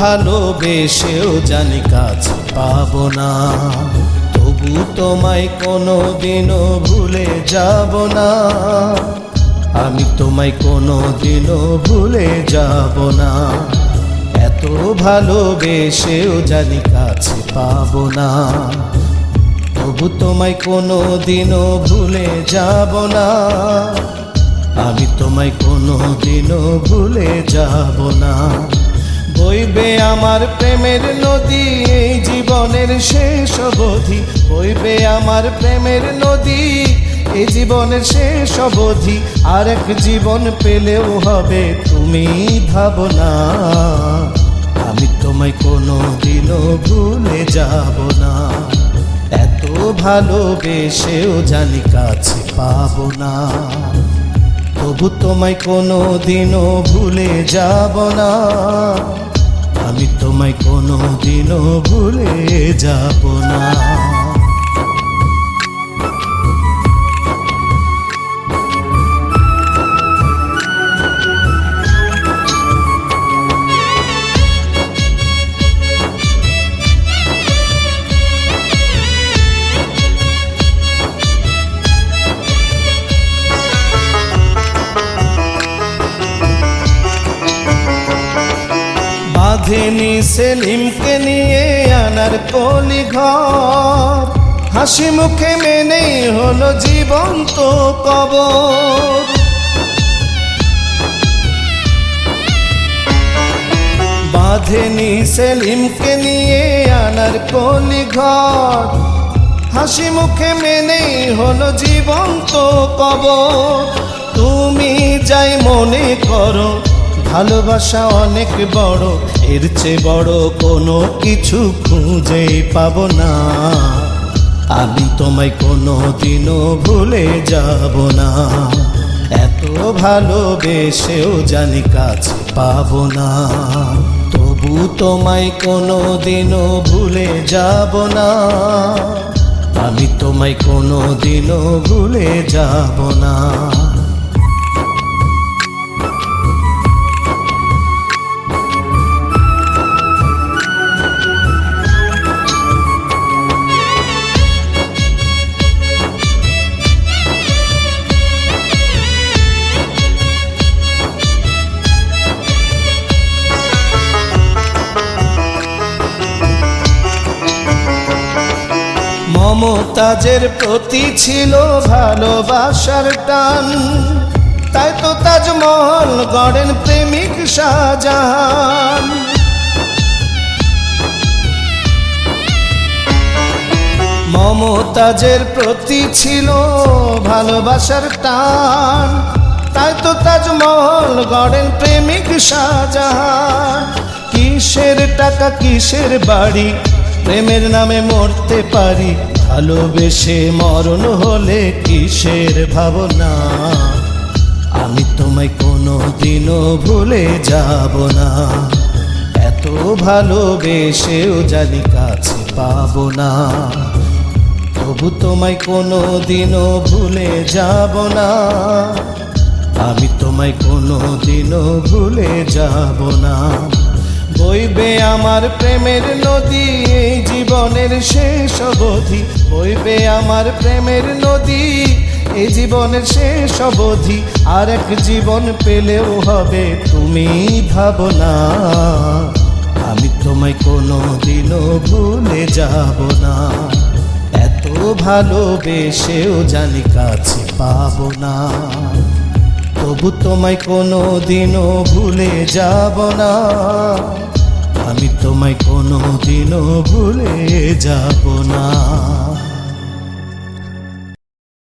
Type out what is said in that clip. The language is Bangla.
ভালোবেসেও জানি কাছে পাবো না। তবু তোমায় কোনো দিনও ভুলে যাব না। আমি তোমায় কোনো দিনও ভুলে যাব না। এত ভালোবেসেও জানি কাছে পাবো না। তবু তোমায় কোনো দিনও ভুলে যাব না। আমি তোমায় কোনো দিনও ভুলে যাব না। বইবে আমার প্রেমের নদী, এই জীবনের শেষ অবধি। বইবে আমার প্রেমের নদী, এই জীবনের শেষ অবধি। আর এক জীবন পেলেও হবে তুমি ভাবো না আমি তোমায় কোনো দিনও ভুলে যাব না। এত ভালোবেসেও জানি কাছে পাবো না। তবু তোমায় কোনো দিনও ভুলে যাব না। আমি তোমায় কোনো দিনও ভুলে যাব না। বাঁধেনি সেলিমকে নিয়ে আনার কলি ঘর হাসি মুখে মেনে হলো জীবন্ত কবর। বাঁধেনি সেলিমকে নিয়ে আনার কলি ঘর হাসি মুখে মেনে হলো জীবন্ত কবর। তুমি যাই মনে করো ভালোবাসা অনেক বড়, এর চেয়ে বড় কোনো কিছু খুঁজে পাবো না। আমি তোমায় কোনো দিনও ভুলে যাব না। এত ভালোবেসেও জানি কাছে পাবো না। তবু তোমায় কোনো দিনও ভুলে যাব না। আমি তোমায় কোনো দিনও ভুলে যাব না। মমতাজের প্রতি ছিল ভালোবাসার টান। তাই তো তাজমহল গড়েন প্রেমিক শাহজাহান। মমতাজের প্রতি ছিল ভালোবাসার টান। তাই তো তাজমহল গড়েন প্রেমিক শাহজাহান। কিসের টাকা, কিসের বাড়ি? প্রেমের নামে মরতে পারি ভালোবেসে মরণ হলে কিসের ভাবনা? আমি তোমায় কোনো দিনও ভুলে যাব না। এত ভালোবেসেও জানি কাছে পাব না। তবু তোমায় কোনো দিনও ভুলে যাব না। আমি তোমায় কোনো দিনও ভুলে যাব না। বইবে আমার প্রেমের নদী, এই জীবনের শেষ অবধি। বইবে আমার প্রেমের নদী, এই জীবনের শেষ অবধি। আর এক জীবন পেলেও হবে তুমি ভাবো না আমি তোমায় কোনো দিনও ভুলে যাব না। এত ভালোবেসেও জানি কাছে পাবো না। তবু তোমায় কোনো দিনও ভুলে যাব না। আমি তোমায় কোনো দিনও ভুলে যাব না।